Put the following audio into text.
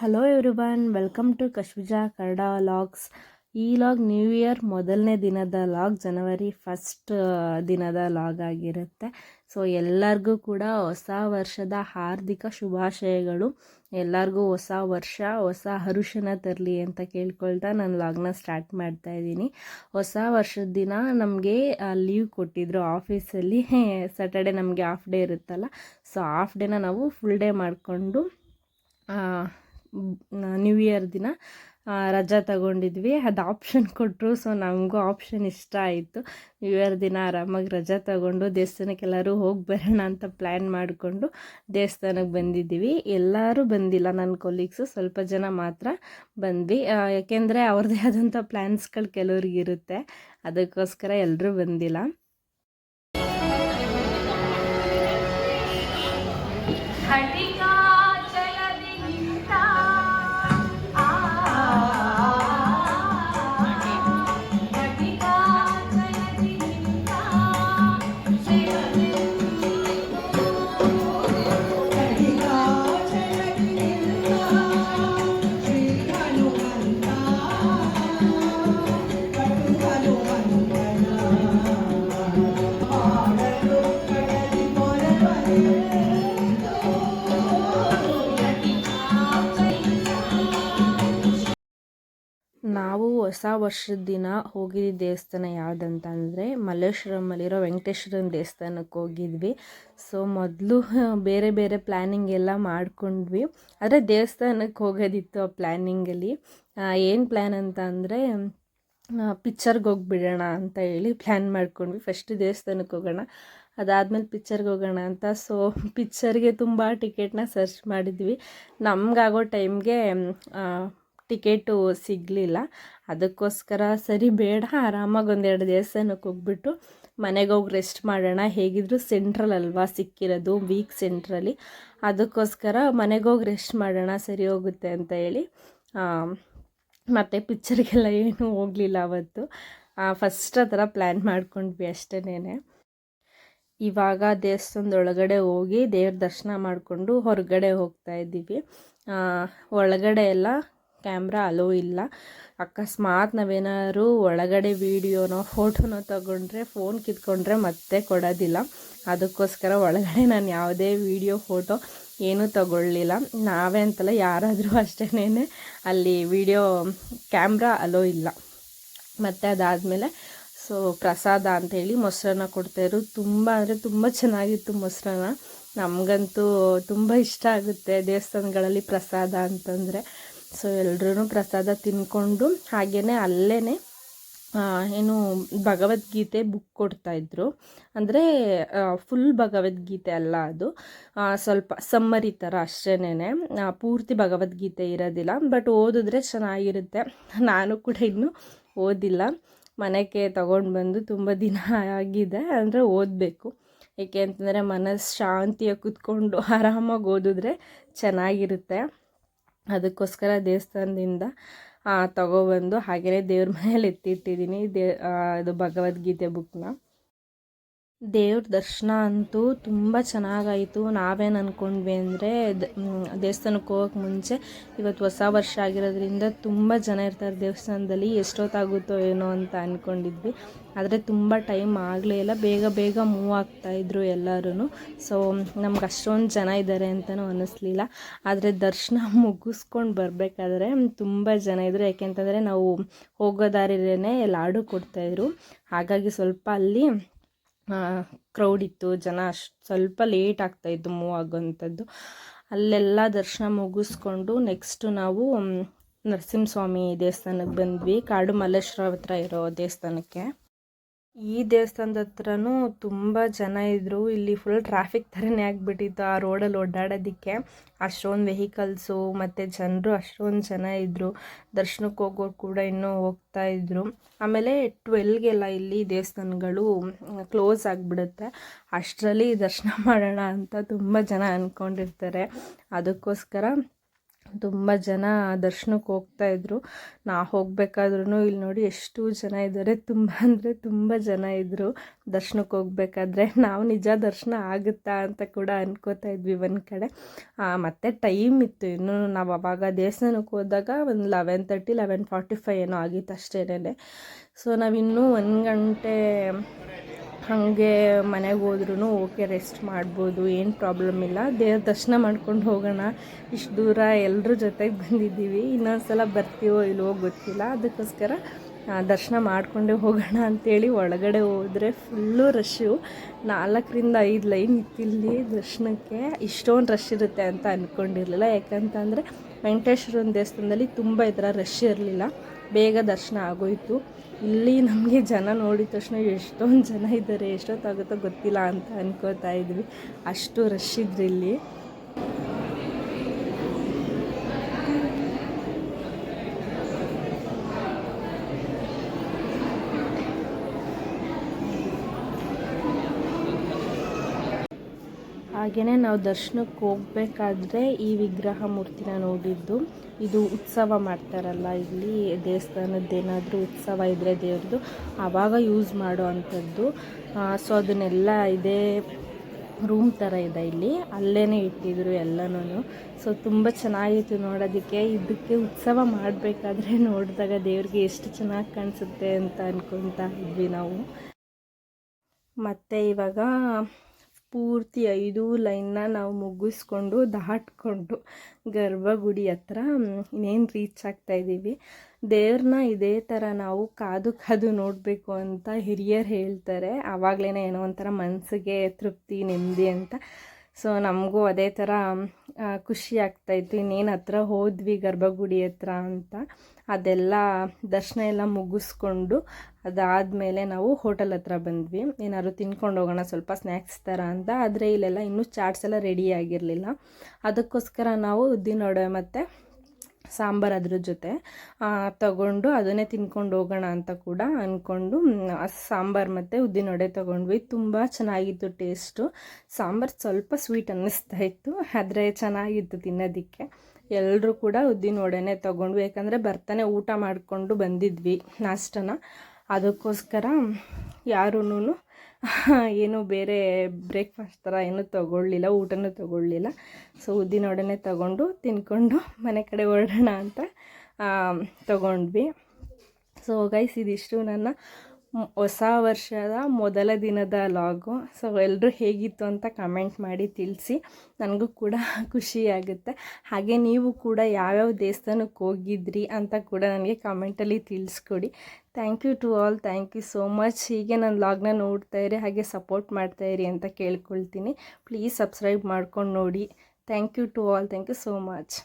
Hello everyone welcome to Kashvija Kannada vlogs ಈ vlog new year ಮೊದಲನೇ ದಿನದ vlog January first ದಿನದ vlog ಆಗಿರುತ್ತೆ. ಸೊ ಎಲ್ಲರಿಗೂ ಕೂಡ ಹೊಸ ವರ್ಷದ ಹಾರ್ದಿಕ ಶುಭಾಶಯಗಳು. ಎಲ್ಲರಿಗೂ ಹೊಸ ವರ್ಷ, ಹೊಸ ಹರುಷನ ತರಲಿ ಅಂತ ಕೇಳ್ಕೊಳ್ತಾ ನಾನು ಲಾಗ್ನ ಸ್ಟಾರ್ಟ್ ಮಾಡ್ತಾ ಇದ್ದೀನಿ. ಹೊಸ ವರ್ಷದ ದಿನ ನಮಗೆ ಲೀವ್ ಕೊಟ್ಟಿದ್ರು ಆಫೀಸಲ್ಲಿ ಸ್ಯಾಟರ್ಡೆ ನಮಗೆ ಹಾಫ್ ಡೇ ಇರುತ್ತಲ್ಲ. ಸೊ ಹಾಫ್ ಡೇನ ನಾವು ಫುಲ್ ಡೇ ಮಾಡಿಕೊಂಡು ನ್ಯೂ ಇಯರ್ ದಿನ ರಜಾ ತಗೊಂಡಿದ್ವಿ. ಅದು ಆಪ್ಷನ್ ಕೊಟ್ಟರು ಸೊ ನಮಗೂ ಆಪ್ಷನ್ ಇಷ್ಟ ಆಯಿತು. ನ್ಯೂ ಇಯರ್ ದಿನ ಆರಾಮಾಗಿ ರಜಾ ತಗೊಂಡು, ದೇವಸ್ಥಾನಕ್ಕೆ ಎಲ್ಲರೂ ಹೋಗಿ ಬರೋಣ ಅಂತ ಪ್ಲ್ಯಾನ್ ಮಾಡಿಕೊಂಡು ದೇವಸ್ಥಾನಕ್ಕೆ ಬಂದಿದ್ದೀವಿ. ಎಲ್ಲರೂ ಬಂದಿಲ್ಲ ನನ್ನ ಕೊಲೀಗ್ಸು ಸ್ವಲ್ಪ ಜನ ಮಾತ್ರ ಬಂದ್ವಿ. ಯಾಕೆಂದರೆ ಅವ್ರದ್ದೇ ಆದಂಥ ಪ್ಲ್ಯಾನ್ಸ್ಗಳು ಕೆಲವ್ರಿಗಿರುತ್ತೆ ಅದಕ್ಕೋಸ್ಕರ ಎಲ್ಲರೂ ಬಂದಿಲ್ಲ. ನಾವು ಹೊಸ ವರ್ಷದ ದಿನ ಹೋಗಿದ್ದ ದೇವಸ್ಥಾನ ಯಾವುದಂತ ಅಂದರೆ ಮಲ್ಲೇಶ್ವರಮಲ್ಲಿರೋ ವೆಂಕಟೇಶ್ವರನ ದೇವಸ್ಥಾನಕ್ಕೆ ಹೋಗಿದ್ವಿ. ಸೊ ಮೊದಲು ಬೇರೆ ಬೇರೆ ಪ್ಲ್ಯಾನಿಂಗ್ ಎಲ್ಲ ಮಾಡ್ಕೊಂಡ್ವಿ. ಆದರೆ ದೇವಸ್ಥಾನಕ್ಕೆ ಹೋಗೋದಿತ್ತು ಆ ಪ್ಲ್ಯಾನಿಂಗಲ್ಲಿ ಏನು ಪ್ಲ್ಯಾನ್ ಅಂತ ಅಂದರೆ ಪಿಕ್ಚರ್ಗೆ ಹೋಗಿಬಿಡೋಣ ಅಂತ ಹೇಳಿ ಪ್ಲ್ಯಾನ್ ಮಾಡ್ಕೊಂಡ್ವಿ. ಫಸ್ಟ್ ದೇವಸ್ಥಾನಕ್ಕೆ ಹೋಗೋಣ. ಅದಾದಮೇಲೆ ಪಿಕ್ಚರ್ಗೆ ಹೋಗೋಣ ಅಂತ. ಸೊ ಪಿಕ್ಚರ್ಗೆ ತುಂಬ ಟಿಕೆಟ್ನ ಸರ್ಚ್ ಮಾಡಿದ್ವಿ. ನಮಗಾಗೋ ಟೈಮ್ಗೆ ಟಿಕೆಟು ಸಿಗಲಿಲ್ಲ. ಅದಕ್ಕೋಸ್ಕರ ಸರಿ ಬೇಡ, ಆರಾಮಾಗಿ ಒಂದೆರಡು ದೇವಸ್ಥಾನಕ್ಕೆ ಹೋಗ್ಬಿಟ್ಟು ಮನೆಗೆ ಹೋಗಿ ರೆಸ್ಟ್ ಮಾಡೋಣ. ಹೇಗಿದ್ರು ಸೆಂಟ್ರಲ್ ಅಲ್ವಾ ಸಿಕ್ಕಿರೋದು ವೀಕ್ ಸೆಂಟ್ರಲ್ಲಿ ಅದಕ್ಕೋಸ್ಕರ ಮನೆಗೆ ಹೋಗಿ ರೆಸ್ಟ್ ಮಾಡೋಣ, ಸರಿ ಹೋಗುತ್ತೆ ಅಂತ ಹೇಳಿ. ಮತ್ತು ಪಿಕ್ಚರ್ಗೆಲ್ಲ ಏನೂ ಹೋಗಲಿಲ್ಲ ಅವತ್ತು. ಫಸ್ಟ್ ಆ ಥರ ಪ್ಲ್ಯಾನ್ ಮಾಡ್ಕೊಂಡ್ವಿ ಅಷ್ಟೇನೆ ಇವಾಗ ದೇವಸ್ಥಾನದೊಳಗಡೆ ಹೋಗಿ ದೇವ್ರ ದರ್ಶನ ಮಾಡಿಕೊಂಡು ಹೊರಗಡೆ ಹೋಗ್ತಾ ಇದ್ದೀವಿ. ಒಳಗಡೆ ಎಲ್ಲ ಕ್ಯಾಮ್ರಾ ಅಲೋ ಇಲ್ಲ. ಅಕಸ್ಮಾತ್ ನಾವೇನಾದ್ರು ಒಳಗಡೆ ವೀಡಿಯೋನೋ, ಫೋಟೋನೋ ತಗೊಂಡ್ರೆ, ಫೋನ್ ಕಿತ್ಕೊಂಡ್ರೆ ಮತ್ತೆ ಕೊಡೋದಿಲ್ಲ. ಅದಕ್ಕೋಸ್ಕರ ಒಳಗಡೆ ನಾನು ಯಾವುದೇ ವೀಡಿಯೋ, ಫೋಟೋ ಏನೂ ತಗೊಳ್ಳಿಲ್ಲ. ನಾವೇ ಅಂತಲ್ಲ, ಯಾರಾದರೂ ಅಷ್ಟೇನೆ ಅಲ್ಲಿ ವಿಡಿಯೋ ಕ್ಯಾಮ್ರಾ ಅಲೋ ಇಲ್ಲ. ಮತ್ತು ಅದಾದಮೇಲೆ, ಸೊ ಪ್ರಸಾದ ಅಂಥೇಳಿ ಮೊಸರನ್ನ ಕೊಡ್ತಾಯಿದ್ರು ತುಂಬ ಅಂದರೆ ತುಂಬ ಚೆನ್ನಾಗಿತ್ತು ಮೊಸರನ್ನ. ನಮಗಂತೂ ತುಂಬ ಇಷ್ಟ ಆಗುತ್ತೆ ದೇವಸ್ಥಾನಗಳಲ್ಲಿ ಪ್ರಸಾದ ಅಂತಂದರೆ. ಸೊ ಎಲ್ಲರೂ ಪ್ರಸಾದ ತಿನ್ಕೊಂಡು ಹಾಗೆಯೇ ಅಲ್ಲೇ ಏನು ಭಗವದ್ಗೀತೆ ಬುಕ್ ಕೊಡ್ತಾಯಿದ್ರು ಅಂದರೆ ಫುಲ್ ಭಗವದ್ಗೀತೆ ಅಲ್ಲ ಅದು. ಸ್ವಲ್ಪ ಸಮ್ಮರಿ ಥರ ಅಷ್ಟೇನೆ ಪೂರ್ತಿ ಭಗವದ್ಗೀತೆ ಇರೋದಿಲ್ಲ. ಬಟ್ ಓದಿದ್ರೆ ಚೆನ್ನಾಗಿರುತ್ತೆ. ನಾನು ಕೂಡ ಇನ್ನೂ ಓದಿಲ್ಲ. ಮನೆಗೆ ತಗೊಂಡು ಬಂದು ತುಂಬ ದಿನ ಆಗಿದೆ. ಅಂದರೆ ಓದಬೇಕು. ಏಕೆ ಅಂತಂದರೆ ಮನಸ್ಸು ಶಾಂತಿಯಾಗಿ ಕೂತ್ಕೊಂಡು ಆರಾಮಾಗಿ ಓದಿದ್ರೆ ಚೆನ್ನಾಗಿರುತ್ತೆ. ಅದಕ್ಕೋಸ್ಕರ ದೇವಸ್ಥಾನದಿಂದ ತಗೊಬಂದು ಹಾಗೆಯೇ ದೇವ್ರ ಮನೇಲಿ ಎತ್ತಿಟ್ಟಿದ್ದೀನಿ. ದೇ ಅದು ಭಗವದ್ಗೀತೆ ಬುಕ್ನ ದೇವ್ರ ದರ್ಶನ ಅಂತೂ ತುಂಬ ಚೆನ್ನಾಗಾಯಿತು. ನಾವೇನು ಅಂದ್ಕೊಂಡ್ವಿ ಅಂದರೆ ದೇವಸ್ಥಾನಕ್ಕೆ ಹೋಗೋಕೆ ಮುಂಚೆ ಇವತ್ತು ಹೊಸ ವರ್ಷ ಆಗಿರೋದ್ರಿಂದ ತುಂಬ ಜನ ಇರ್ತಾರೆ ದೇವಸ್ಥಾನದಲ್ಲಿ, ಎಷ್ಟೊತ್ತಾಗುತ್ತೋ ಏನೋ ಅಂತ ಅಂದ್ಕೊಂಡಿದ್ವಿ ಆದರೆ ತುಂಬ ಟೈಮ್ ಆಗಲೇ ಇಲ್ಲ. ಬೇಗ ಬೇಗ ಮೂವ್ ಆಗ್ತಾಯಿದ್ರು ಎಲ್ಲರೂ ಸೊ ನಮ್ಗೆ ಅಷ್ಟೊಂದು ಜನ ಇದ್ದಾರೆ ಅಂತಲೂ ಅನ್ನಿಸ್ಲಿಲ್ಲ ಆದರೆ ದರ್ಶನ ಮುಗಿಸ್ಕೊಂಡು ಬರಬೇಕಾದ್ರೆ ತುಂಬ ಜನ ಇದ್ದರು ಯಾಕೆಂತಂದರೆ ನಾವು ಹೋಗೋ ದಾರಿಲೇ ಲಾಡು ಕೊಡ್ತಾಯಿದ್ರು ಹಾಗಾಗಿ ಸ್ವಲ್ಪ ಅಲ್ಲಿ ಕ್ರೌಡ್ ಇತ್ತು, ಜನ ಅಷ್ಟು ಸ್ವಲ್ಪ ಲೇಟ್ ಆಗ್ತಾಯಿತ್ತು ಮೂವ್ ಆಗೋವಂಥದ್ದು. ಅಲ್ಲೆಲ್ಲ ದರ್ಶನ ಮುಗಿಸ್ಕೊಂಡು ನೆಕ್ಸ್ಟು ನಾವು ನರಸಿಂಹಸ್ವಾಮಿ ದೇವಸ್ಥಾನಕ್ಕೆ ಬಂದ್ವಿ. ಕಾಡು ಮಲ್ಲೇಶ್ವರ ಹತ್ರ ಇರೋ ದೇವಸ್ಥಾನಕ್ಕೆ. ಈ ದೇವಸ್ಥಾನದ ಹತ್ರನೂ ತುಂಬ ಜನ ಇದ್ದರು ಇಲ್ಲಿ ಫುಲ್ ಟ್ರಾಫಿಕ್ ಥರನೇ ಆಗಿಬಿಟ್ಟಿತ್ತು ಆ ರೋಡಲ್ಲಿ ಓಡಾಡೋದಕ್ಕೆ. ಅಷ್ಟೊಂದು ವೆಹಿಕಲ್ಸು ಮತ್ತು ಜನರು ಅಷ್ಟೊಂದು ಜನ ಇದ್ದರು ದರ್ಶನಕ್ಕೆ ಹೋಗೋರು ಕೂಡ ಇನ್ನೂ ಹೋಗ್ತಾ ಇದ್ದರು ಆಮೇಲೆ ಟ್ವೆಲ್ಗೆಲ್ಲ ಇಲ್ಲಿ ದೇವಸ್ಥಾನಗಳು ಕ್ಲೋಸ್ ಆಗಿಬಿಡುತ್ತೆ. ಅಷ್ಟರಲ್ಲಿ ದರ್ಶನ ಮಾಡೋಣ ಅಂತ ತುಂಬ ಜನ ಅಂದ್ಕೊಂಡಿರ್ತಾರೆ ಅದಕ್ಕೋಸ್ಕರ ತುಂಬ ಜನ ದರ್ಶನಕ್ಕೆ ಹೋಗ್ತಾಯಿದ್ರು ನಾ ಹೋಗ್ಬೇಕಾದ್ರೂ ಇಲ್ಲಿ ನೋಡಿ ಎಷ್ಟು ಜನ ಇದ್ದಾರೆ ತುಂಬ ಅಂದರೆ ತುಂಬ ಜನ ಇದ್ದರು ದರ್ಶನಕ್ಕೆ ಹೋಗ್ಬೇಕಾದ್ರೆ. ನಾವು ನಿಜ ದರ್ಶನ ಆಗುತ್ತಾ ಅಂತ ಕೂಡ ಅನ್ಕೋತಾ ಇದ್ವಿ ಒಂದು ಕಡೆ. ಮತ್ತು ಟೈಮ್ ಇತ್ತು ಇನ್ನು. ನಾವು ಅವಾಗ ದೇವಸ್ಥಾನಕ್ಕೆ ಹೋದಾಗ ಒಂದು eleven thirty eleven forty five ಏನೋ ಆಗಿತ್ತು ಅಷ್ಟೇನೆ ಸೊ ನಾವಿನ್ನೂ ಒಂದು ಗಂಟೆ ಹಾಗೆ ಮನೆಗೆ ಹೋದ್ರೂ ಓಕೆ, ರೆಸ್ಟ್ ಮಾಡ್ಬೋದು, ಏನು ಪ್ರಾಬ್ಲಮ್ ಇಲ್ಲ. ದೇವ್ರ ದರ್ಶನ ಮಾಡ್ಕೊಂಡು ಹೋಗೋಣ. ಇಷ್ಟು ದೂರ ಎಲ್ಲರೂ ಜೊತೆಗೆ ಬಂದಿದ್ದೀವಿ. ಇನ್ನೊಂದು ಸಲ ಬರ್ತೀವೋ ಇಲ್ವೋ ಗೊತ್ತಿಲ್ಲ. ಅದಕ್ಕೋಸ್ಕರ ದರ್ಶನ ಮಾಡಿಕೊಂಡೇ ಹೋಗೋಣ ಅಂಥೇಳಿ ಒಳಗಡೆ ಹೋದರೆ ಫುಲ್ಲು ರಶ್ಶು ನಾಲ್ಕರಿಂದ ಐದು ಲೈನ್ ಇತ್ತಿಲ್ಲಿ ದರ್ಶನಕ್ಕೆ. ಇಷ್ಟೊಂದು ರಶ್ ಇರುತ್ತೆ ಅಂತ ಅಂದ್ಕೊಂಡಿರಲಿಲ್ಲ ಯಾಕಂತಂದರೆ, ವೆಂಕಟೇಶ್ವರನ ದೇವಸ್ಥಾನದಲ್ಲಿ ತುಂಬ ಈ ಥರ ರಶ್ ಇರಲಿಲ್ಲ. ಬೇಗ ದರ್ಶನ ಆಗೋಯಿತು. ಇಲ್ಲಿ ನಮಗೆ ಜನ ನೋಡಿದ ತಕ್ಷಣ ಎಷ್ಟೊಂದು ಜನ ಇದ್ದಾರೆ ಎಷ್ಟೊತ್ತಾಗುತ್ತೋ ಗೊತ್ತಿಲ್ಲ ಅಂತ ಅನ್ಕೋತಾ ಇದ್ವಿ. ಅಷ್ಟು ರಶ್ ಇದ್ರಿ ಹಾಗೆಯೇ ನಾವು ದರ್ಶನಕ್ಕೆ ಹೋಗ್ಬೇಕಾದ್ರೆ ಈ ವಿಗ್ರಹ ಮೂರ್ತಿನ ನೋಡಿದ್ದು. ಇದು ಉತ್ಸವ ಮಾಡ್ತಾರಲ್ಲ ಇಲ್ಲಿ, ದೇವಸ್ಥಾನದ್ದೇನಾದರೂ ಉತ್ಸವ ಇದ್ದರೆ ದೇವ್ರದ್ದು, ಆವಾಗ ಯೂಸ್ ಮಾಡೋ ಅಂಥದ್ದು. ಸೊ ಅದನ್ನೆಲ್ಲ ಇದೇ ರೂಮ್ ಥರ ಇದೆ ಇಲ್ಲಿ. ಅಲ್ಲೇ ಇಟ್ಟಿದ್ರು ಎಲ್ಲನೂ ಸೊ ತುಂಬ ಚೆನ್ನಾಗಿತ್ತು ನೋಡೋದಕ್ಕೆ. ಇದಕ್ಕೆ ಉತ್ಸವ ಮಾಡಬೇಕಾದ್ರೆ ನೋಡಿದಾಗ ದೇವ್ರಿಗೆ ಎಷ್ಟು ಚೆನ್ನಾಗಿ ಕಾಣಿಸುತ್ತೆ ಅಂತ ಅಂದ್ಕೊತಾ ಇದ್ವಿ ನಾವು. ಮತ್ತು ಇವಾಗ ಪೂರ್ತಿ ಐದು ಲೈನ್ನ ನಾವು ಮುಗಿಸ್ಕೊಂಡು ದಾಟ್ಕೊಂಡು ಗರ್ಭಗುಡಿ ಹತ್ರ ಇನ್ನೇನು ರೀಚ್ ಆಗ್ತಾ ಇದ್ದೀವಿ ದೇವ್ರನ್ನ ಇದೇ ಥರ ನಾವು ಕಾದು ಕಾದು ನೋಡಬೇಕು ಅಂತ ಹಿರಿಯರು ಹೇಳ್ತಾರೆ. ಆವಾಗಲೇ ಏನೋ ಒಂಥರ ಮನಸ್ಸಿಗೆ ತೃಪ್ತಿ, ನೆಮ್ಮದಿ ಅಂತ. ಸೊ ನಮಗೂ ಅದೇ ಥರ ಖುಷಿ ಆಗ್ತಾಯಿತ್ತು ಇನ್ನೇನು ಹತ್ರ ಹೋದ್ವಿ, ಗರ್ಭಗುಡಿ ಹತ್ರ ಅಂತ. ಅದೆಲ್ಲ ದರ್ಶನ ಎಲ್ಲ ಮುಗಿಸ್ಕೊಂಡು ಅದಾದಮೇಲೆ ನಾವು ಹೋಟೆಲ್ ಹತ್ರ ಬಂದ್ವಿ. ಏನಾದ್ರು ತಿನ್ಕೊಂಡು ಹೋಗೋಣ, ಸ್ವಲ್ಪ ಸ್ನ್ಯಾಕ್ಸ್ ಥರ ಅಂತ. ಆದರೆ ಇಲ್ಲೆಲ್ಲ ಇನ್ನೂ ಚಾಟ್ಸ್ ಎಲ್ಲ ರೆಡಿ ಆಗಿರಲಿಲ್ಲ. ಅದಕ್ಕೋಸ್ಕರ ನಾವು ಉದ್ದಿನೊಡೆ ಮತ್ತು ಸಾಂಬಾರು ಅದ್ರ ಜೊತೆ ತಗೊಂಡು ಅದನ್ನೇ ತಿನ್ಕೊಂಡು ಹೋಗೋಣ ಅಂತ ಕೂಡ ಅಂದ್ಕೊಂಡು ಸಾಂಬಾರು ಮತ್ತು ಉದ್ದಿನೊಡೆ ತೊಗೊಂಡ್ವಿ. ತುಂಬ ಚೆನ್ನಾಗಿತ್ತು ಟೇಸ್ಟು. ಸಾಂಬಾರು ಸ್ವಲ್ಪ ಸ್ವೀಟ್ ಅನ್ನಿಸ್ತಾ ಇತ್ತು, ಆದರೆ ಚೆನ್ನಾಗಿತ್ತು ತಿನ್ನೋದಕ್ಕೆ. ಎಲ್ಲರೂ ಕೂಡ ಉದ್ದಿನ ವಡೆನೇ ತೊಗೊಂಡ್ವಿ. ಯಾಕಂದರೆ ಬರ್ತಾನೆ ಊಟ ಮಾಡಿಕೊಂಡು ಬಂದಿದ್ವಿ ನಾಷ್ಟನ. ಅದಕ್ಕೋಸ್ಕರ ಯಾರೂ ಏನು ಬೇರೆ ಬ್ರೇಕ್ಫಾಸ್ಟ್ ಥರ ಏನೂ ತೊಗೊಳ್ಳಿಲ್ಲ, ಊಟನೂ ತೊಗೊಳ್ಳಿಲ್ಲ. ಸೊ ಉದ್ದಿನ ತಗೊಂಡು ತೊಗೊಂಡು ತಿನ್ಕೊಂಡು ಮನೆ ಕಡೆ ಹೊರಡೋಣ ಅಂತ ತೊಗೊಂಡ್ವಿ. ಸೊ ಗೈಸ್ ಇದಿಷ್ಟು ನನ್ನ ಹೊಸ ವರ್ಷದ ಮೊದಲ ದಿನದ ಲಾಗು. ಸೊ ಎಲ್ಲರೂ ಹೇಗಿತ್ತು ಅಂತ ಕಮೆಂಟ್ ಮಾಡಿ ತಿಳಿಸಿ. ನನಗೂ ಕೂಡ ಖುಷಿಯಾಗುತ್ತೆ ಹಾಗೆ ನೀವು ಕೂಡ ಯಾವ್ಯಾವ ದೇವಸ್ಥಾನಕ್ಕೆ ಹೋಗಿದ್ರಿ ಅಂತ ಕೂಡ ನನಗೆ ಕಮೆಂಟಲ್ಲಿ ತಿಳಿಸ್ಕೊಡಿ. Thank you to all thank you so much ಹೀಗೆ ನನ್ನ ಲಾಗ್ನ ನೋಡ್ತಾ ಇರಿ, ಹಾಗೆ ಸಪೋರ್ಟ್ ಮಾಡ್ತಾ ಇರಿ ಅಂತ ಕೇಳ್ಕೊಳ್ತೀನಿ. ಪ್ಲೀಸ್ ಸಬ್ಸ್ಕ್ರೈಬ್ ಮಾಡ್ಕೊಂಡು ನೋಡಿ. Thank you to all thank you so much